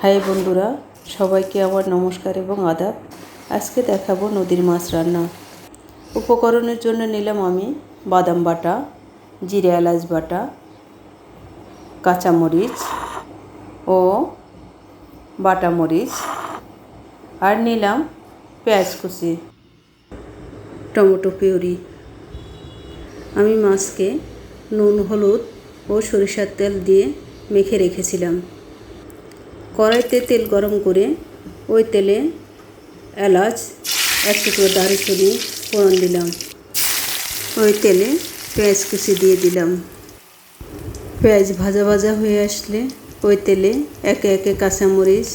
High বন্ধুরা, সবাইকে আমার নমস্কার এবং আদাব। আজকে দেখাবো নদীর মাছ রান্না। উপকরণের জন্য নিলাম আমি বাদাম বাটা, জিরে এলাচ বাটা, কাঁচামরিচ ও বাটা মরিচ আর নিলাম পেঁয়াজ কুচি, টমেটো পিউরি। আমি মাছকে নুন, হলুদ ও সরিষার তেল দিয়ে মেখে রেখেছিলাম। কড়াইতে তেল গরম করে ওই তেলে এলাচ, এক টুকরো দারুচিনি, ফোড়ন দিলাম। ওই তেলে পেঁয়াজ কুচি দিয়ে দিলাম। পেঁয়াজ ভাজা ভাজা হয়ে আসলে ওই তেলে একে একে কাঁচামরিচ,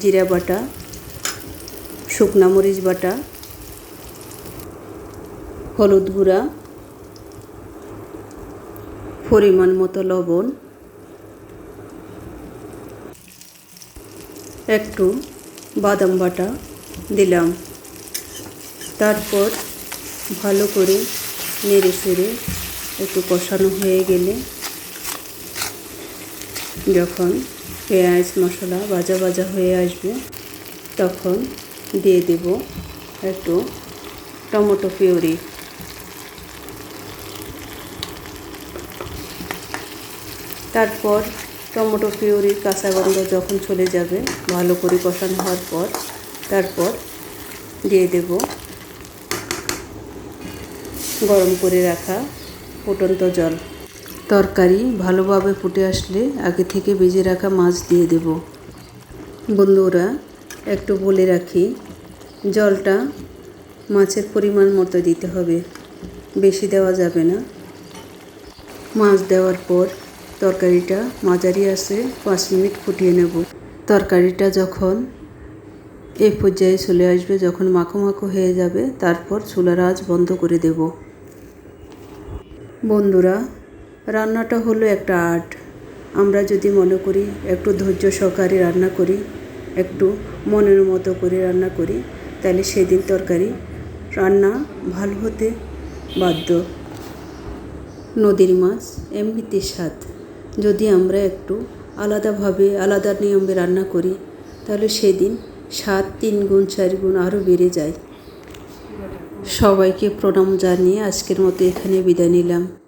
জিরা বাটা, শুকনা মরিচ বাটা, হলুদ গুঁড়া, পরিমাণ মতো লবণ একটু বাদাম বাটা দিলাম। তারপর ভালো করে নেড়ে চেড়ে একটু কষানো হয়ে গেলে যখন পেঁয়াজ মশলা ভাজা ভাজা হয়ে আসবে, তখন দিয়ে দেব একটু টমেটো পিউরি। তারপর টমেটো পিউরির কাঁচা গন্ধ যখন চলে যাবে, ভালো করে কষানো হওয়ার পর, তারপর দিয়ে দেব গরম করে রাখা ফুটন্ত জল। তরকারি ভালোভাবে ফুটে আসলে আগে থেকে ভেজে রাখা মাছ দিয়ে দেব। বন্ধুরা, একটু বলে রাখি, জলটা মাছের পরিমাণ মতো দিতে হবে। বেশি দেওয়া যাবে না। মাছ দেওয়ার পর তরকারিটা মাঝারি আছে, পাঁচ মিনিট ফুটিয়ে নেব। তরকারিটা যখন এই পর্যায়ে চলে আসবে, যখন মাখো মাখো হয়ে যাবে, তারপর চুলার আঁচ বন্ধ করে দেব। বন্ধুরা, রান্নাটা হলো একটা আর্ট। আমরা যদি মনে করি, একটু ধৈর্য সহকারে রান্না করি, একটু মনের মতো করে রান্না করি, তাহলে সেদিন তরকারি রান্না ভালো হতে বাধ্য। নদীর মাছ এমনিতে স্বাদ। যদি আমরা একটু আলাদাভাবে আলাদা নিয়মে রান্না করি, তাহলে সেদিন সাত তিন গুণ চার গুণ আরও বেড়ে যায়। সবাইকে প্রণাম জানিয়ে আজকের মতো এখানে বিদায় নিলাম।